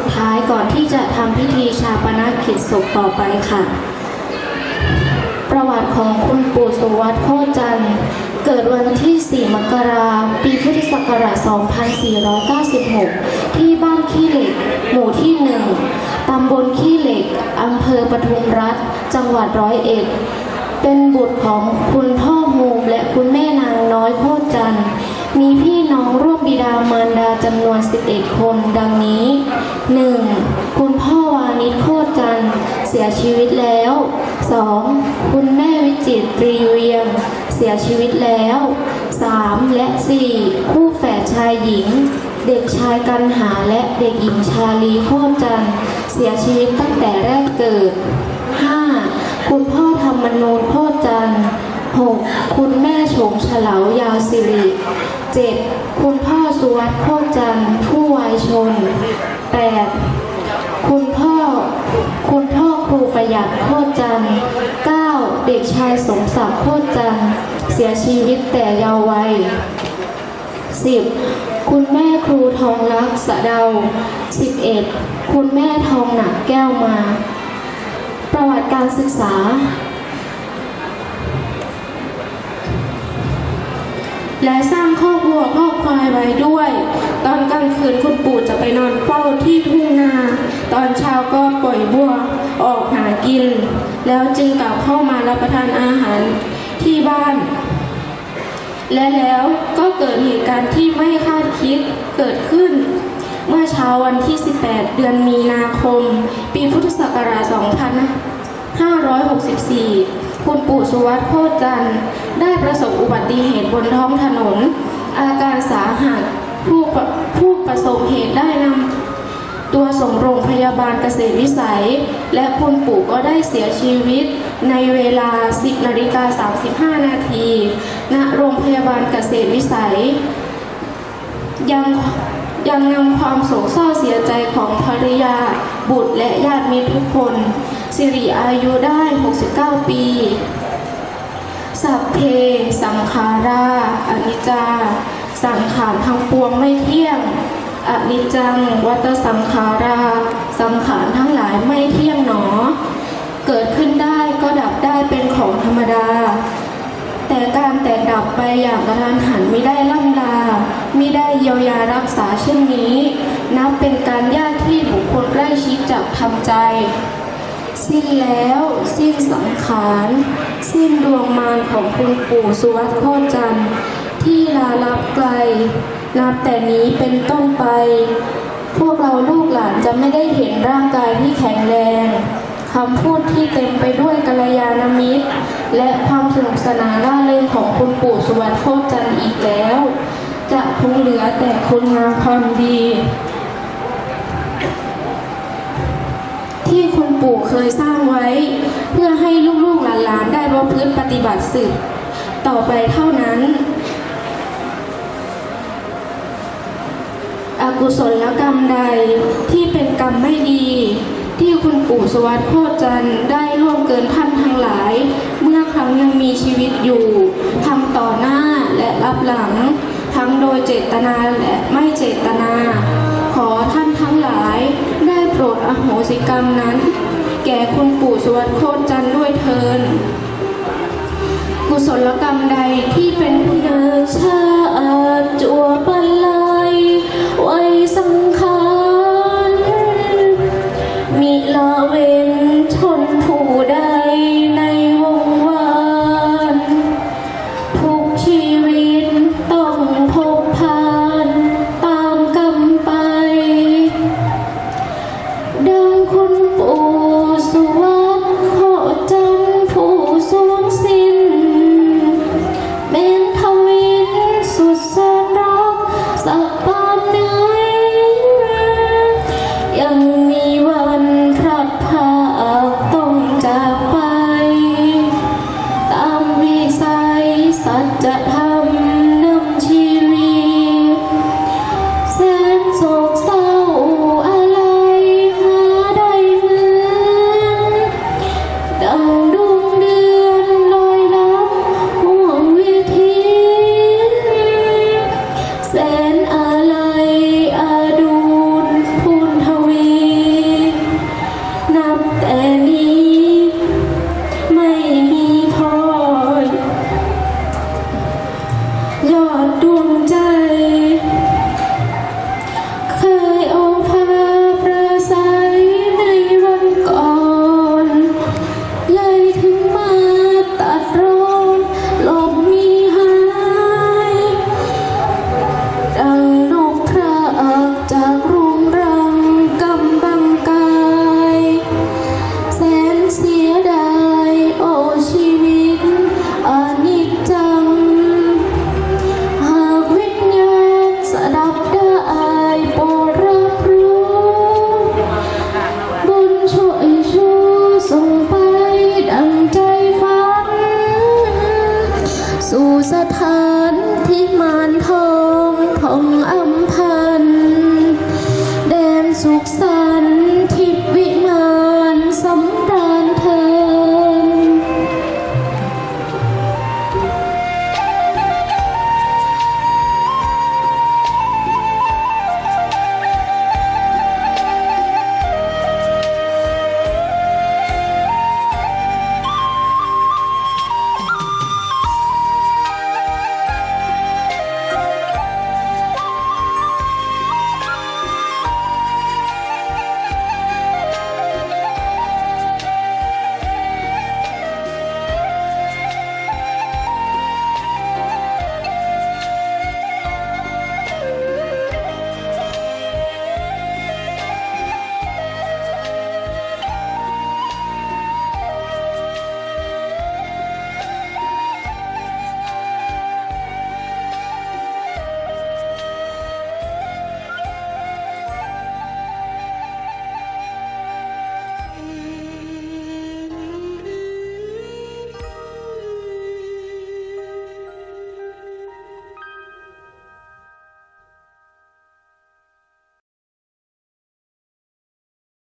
สุดท้ายก่อนที่จะทำพิธีชาปนกิจศพต่อไปค่ะ ประวัติของคุณปู่สุวัสดิ์โคจันทร์เกิดวันที่ 4 มกราคมปีพุทธศักราช 2496 ที่บ้านขี้เหล็ก หมู่ที่ 1 ตำบลขี้เหล็ก อำเภอปทุมรัฐ จังหวัดร้อยเอ็ด เป็นบุตรของคุณพ่อโฮมและคุณแม่นางน้อยโคจันทร์มีพี่น้องร่วมบิดามารดาจำนวน 11 คนดังนี้ 1. คุณพ่อวานิชโคตรจันทร์เสีย ชีวิตแล้ว 2. คุณแม่วิจิตตรีเวียง เสียชีวิตแล้ว 3. และ 4. คู่แฝดชายหญิง เด็กชายกันหาและเด็กหญิงชาลีโคตรจันเสียชีวิตตั้งแต่แรกเกิด 5. คุณพ่อธรรมนูญโคตรจัน 6. คุณแม่โฉมเฉลาวยาวสิริ 7. คุณพ่อสุวัสดิ์โคตรจันผู้วายชน 8. คุณพ่อ คุณพ่อ ครูประหยัดโคตรจันทร์ 9. เด็กชายสมศักดิ์โคตรจันทร์ เสียชีวิตแต่เยาว์วัย 10. คุณแม่ครูทองรักสะเดา 11. คุณแม่ทองหนักแก้วมา ประวัติการศึกษา และสร้างครอบครัวครอบควายไว้ด้วย ตอนกลางคืนคุณปู่จะไปนอนเฝ้าที่ทุ่งนา ตอนเช้าก็ปล่อยบัว ออกหากิน แล้วจึงกลับเข้ามารับประทานอาหารที่บ้าน และแล้วก็เกิดเหตุการณ์ที่ไม่คาดคิดเกิดขึ้น เมื่อเช้าวันที่ 18 เดือนมีนาคม ปีพุทธศักราช 2564 คุณปู่สุวัสดิ์โคจันทร์ได้ประสบอุบัติเหตุบนท้องถนน อาการสาหัสผู้ผู้ประสบเหตุได้นำ ส่งโรงพยาบาลเกษตรวิสัย และคุณปู่ก็ได้เสียชีวิตในเวลา 10นาฬิกา35 นาทีณโรงพยาบาลเกษตรวิสัย ยังยังนำความโศกเศร้าเสียใจของภรรยา บุตรและญาติมิตรทุกคน สิริอายุได้ 69 ปี สัพเพสังขาราอนิจจา สังขารทั้งปวงไม่เที่ยง อนิจจังวัตสังขารา สังขารทั้งหลายไม่เที่ยงหนอ เกิดขึ้นได้ก็ดับได้เป็นของธรรมดา แต่การแตกดับไปอย่างกระทันหันไม่ได้ล่ำลาม่ได้เยียวยารักษาเช่นนี้ นับเป็นการยากที่บุคคลใกล้ชิดจะทำใจ สิ้นแล้วสิ้นสังขาร สิ้นดวงมารของคุณปู่สุวัสดิ์โคตรจันที่ลาลับไกล นับแต่นี้เป็นต้นไป พวกเราลูกหลานจะไม่ได้เห็นร่างกายที่แข็งแรงคำพูดที่เต็มไปด้วยกัลยาณมิตร และความสนุกสนานร่าเริงของคุณปู่สุวัสดิ์โคจันทร์อีกแล้ว จะคงเหลือแต่คุณงามความดี ที่คุณปู่เคยสร้างไว้ เพื่อให้ลูกๆหลานๆได้ประพฤติปฏิบัติสืบต่อไปเท่านั้น กุศลกรรมใดที่เป็นกรรมไม่ดี ที่คุณปู่สวัสดิ์โคตรจันได้ร่วมเกินท่านทั้งหลาย เมื่อครั้งยังมีชีวิตอยู่ทำต่อหน้าและรับหลัง ทั้งโดยเจตนาและไม่เจตนา ขอท่านทั้งหลายได้โปรดอโหสิกรรมนั้น แก่คุณปู่สวัสดิ์โคตรจันด้วยเทินกุศลกรรมใดที่เป็นคุณเดินชาติจัวป สัจธรรม